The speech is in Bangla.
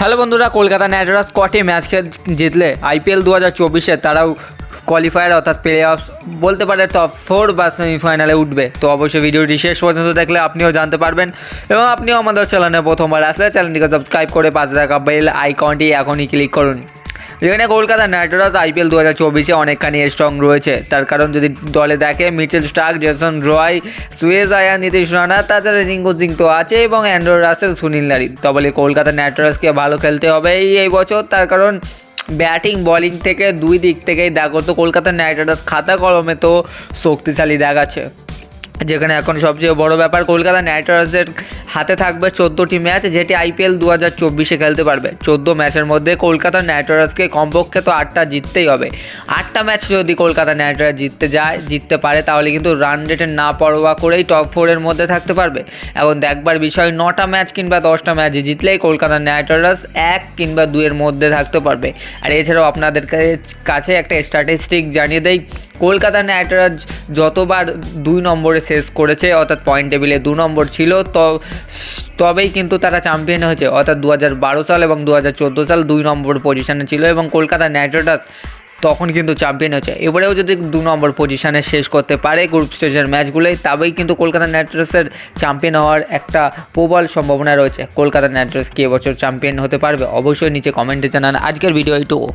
হ্যালো বন্ধুরা, কলকাতা নাইট রাইডার্স কটি ম্যাচ জিতলে আইপিএল দু হাজার চব্বিশে তারাও কোয়ালিফায়ার অর্থাৎ প্লে অফ বলতে পারে টপ ফোর বা সেমিফাইনালে উঠবে। তো অবশ্যই ভিডিওটি শেষ পর্যন্ত দেখলে আপনিও জানতে পারবেন এবং আপনিও আমাদের চ্যানেলে প্রথমবার আসলে চ্যানেলটিকে সাবস্ক্রাইব করে পাশে থাকা বেল আইকনটি এখনই ক্লিক করুন। যেখানে কলকাতা নাইট রাইডার্স আইপিএল দু হাজার চব্বিশে অনেকখানি স্ট্রং রয়েছে। তার কারণ যদি দলে দেখে, মিচেল স্টার্ক, জেসন রয়, সুয়েজ আয়া নীতিশ রানা, তাছাড়া রিঙ্কু সিং তো আছে এবং অ্যান্ড্রো রাসেল, সুনীল নারী। তবে কলকাতা নাইট রাইডার্সকে ভালো খেলতে হবে এই বছর। তার কারণ ব্যাটিং বলিং থেকে দুই দিক থেকেই দেখো তো, কলকাতা নাইট রাইডার্স খাতা কলমে তো শক্তিশালী দেখাচ্ছে। যেখানে এখন সবচেয়ে বড় ব্যাপার, কলকাতা নাইট রাইডার্সের হাতে থাকবে চোদ্দোটি ম্যাচ যেটি আইপিএল দু হাজার চব্বিশে খেলতে পারবে। চোদ্দ ম্যাচের মধ্যে কলকাতা নাইট রাইডার্সকে কমপক্ষে তো আটটা জিততেই হবে। আটটা ম্যাচ যদি কলকাতা নাইট রাইডার্স জিততে যায়, জিততে পারে, তাহলে কিন্তু রান রেটে না পরোয়া করেই টপ ফোরের মধ্যে থাকতে পারবে। এবং দেখবার বিষয়, নটা ম্যাচ কিংবা দশটা ম্যাচ জিতলেই কলকাতা নাইট রাইডার্স এক কিংবা দুইয়ের মধ্যে থাকতে পারবে। আর এছাড়াও আপনাদের কাছে একটা স্ট্যাটিস্টিক জানিয়ে দেই। কলকাতা নাইট রাইডার্স যতবার দুই নম্বরে শেষ করেছে, অর্থাৎ পয়েন্ট টেবিলে দু নম্বর ছিল, তো তবেই কিন্তু তারা চ্যাম্পিয়ন হয়েছে। অর্থাৎ দু হাজার বারো সাল এবং দু হাজার চোদ্দ সাল দুই নম্বর পজিশনে ছিল এবং কলকাতা নাইট রাইডার্স তখন কিন্তু চ্যাম্পিয়ন হয়েছে। এবারেও যদি দু নম্বর পজিশনে শেষ করতে পারে গ্রুপ স্টেজের ম্যাচগুলোই তবেই কিন্তু কলকাতা নাইট চ্যাম্পিয়ন হওয়ার একটা প্রবল সম্ভাবনা রয়েছে। কলকাতা নাইট রাইডার্স কি এবছর চ্যাম্পিয়ন হতে পারবে? অবশ্যই নিচে কমেন্টে জানান। আজকের ভিডিও এইটুকু।